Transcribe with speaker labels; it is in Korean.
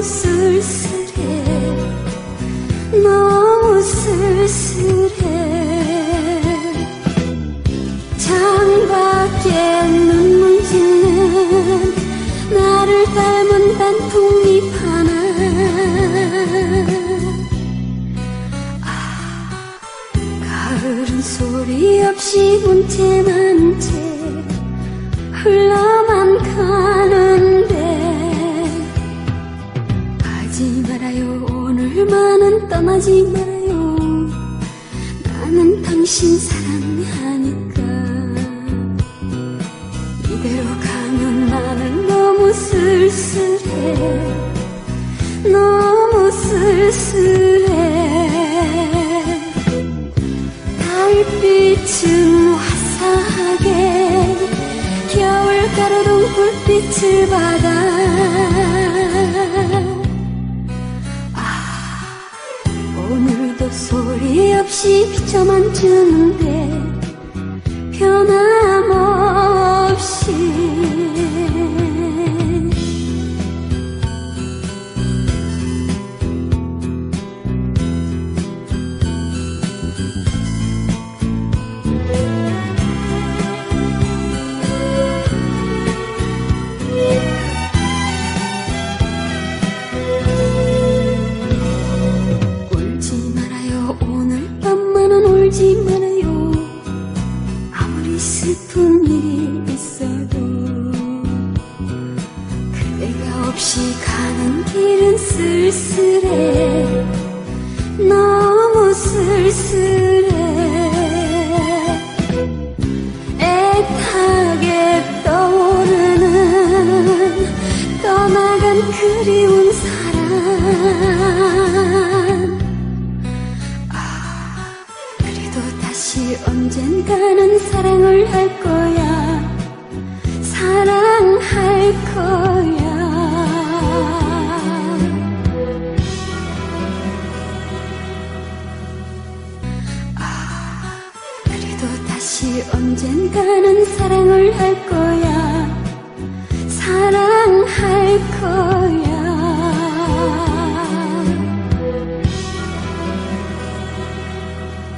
Speaker 1: 너무 쓸쓸해. 너무 쓸쓸해. 창밖에 눈물 짓는 나를 닮은 단풍잎 하나 아, 가을은 소리 없이 문채만 채 흘러 가지 말아요. 오늘만은 떠나지 말아요. 나는 당신 사랑하니까. 이대로 가면 나는 너무 쓸쓸해. 너무 쓸쓸해. 달빛은 화사하게 겨울 가로등 불빛을 받아 아, 소리 없이 비춰만 주는데 슬픈 일이 있어도 그대가 없이 가는 길은 쓸쓸해. 너무 쓸쓸해. 애타게 떠오르는 떠나간 그리운 사랑 그래도 다시 언젠가는 사랑을 할 거야. 사랑할 거야. 아, 그래도 다시 언젠가는 사랑을 할 거야. 사랑할 거야